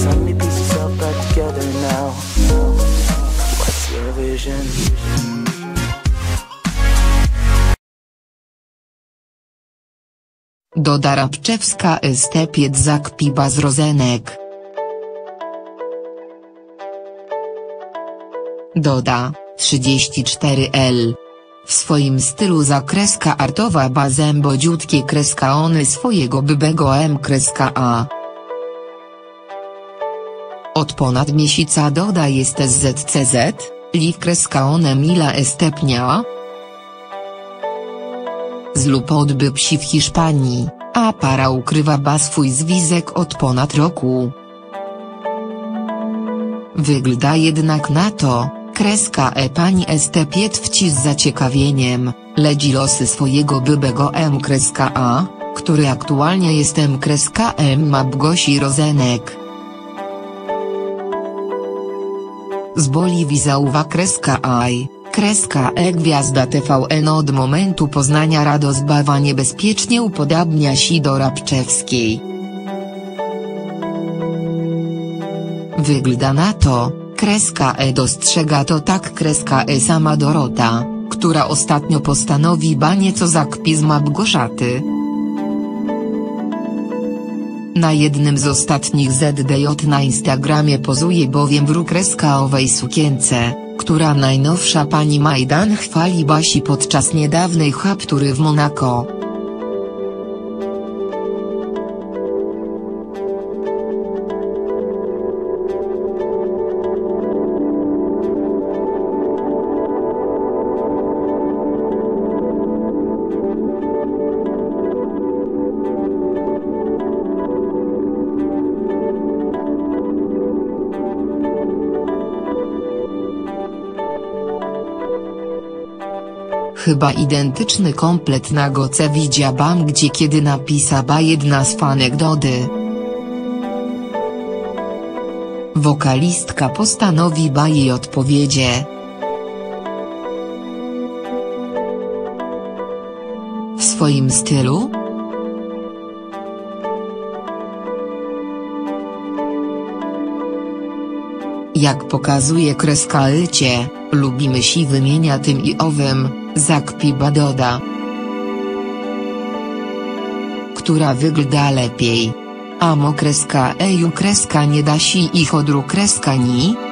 so many pieces all back together now. What's your vision? Doda Rabczewska Estepiet Zakpiba z Rozenek. Doda, 34L. W swoim stylu zakreska artowa bazem bodziutkie kreska ony swojego bybego M kreska A. Od ponad miesiąca doda jest SZCZ, liw kreska one mila estepnia. Z lub odby psi w Hiszpanii, a para ukrywa ba swój zwizek od ponad roku. Wygląda jednak na to, kreska e pani Estepiet wci z zaciekawieniem, ledzi losy swojego bybego M kreska A, który aktualnie jest M kreska M ma Bgosi Rozenek. Z Boliwii zauwa kreska AI, kreska E gwiazda TVN od momentu poznania Radosbawa niebezpiecznie upodabnia się do Rabczewskiej. Wygląda na to, kreska E dostrzega to tak kreska E sama Dorota, która ostatnio postanowi ba nieco zakpi z Małgorzaty. Na jednym z ostatnich ZDJ na Instagramie pozuje bowiem w kreskaowej sukience, która najnowsza pani Majdan chwali Basi podczas niedawnej chaptury w Monako. Chyba identyczny komplet na goce widziałam gdzie kiedy napisała jedna z fanek Dody. Wokalistka postanowi ba jej odpowiedzie. W swoim stylu? Jak pokazuje kreska Lycie, lubimy si wymienia tym i owym, zakpiba doda. Która wygląda lepiej. Amo kreska eju kreska nie da si ich odru kreska ni?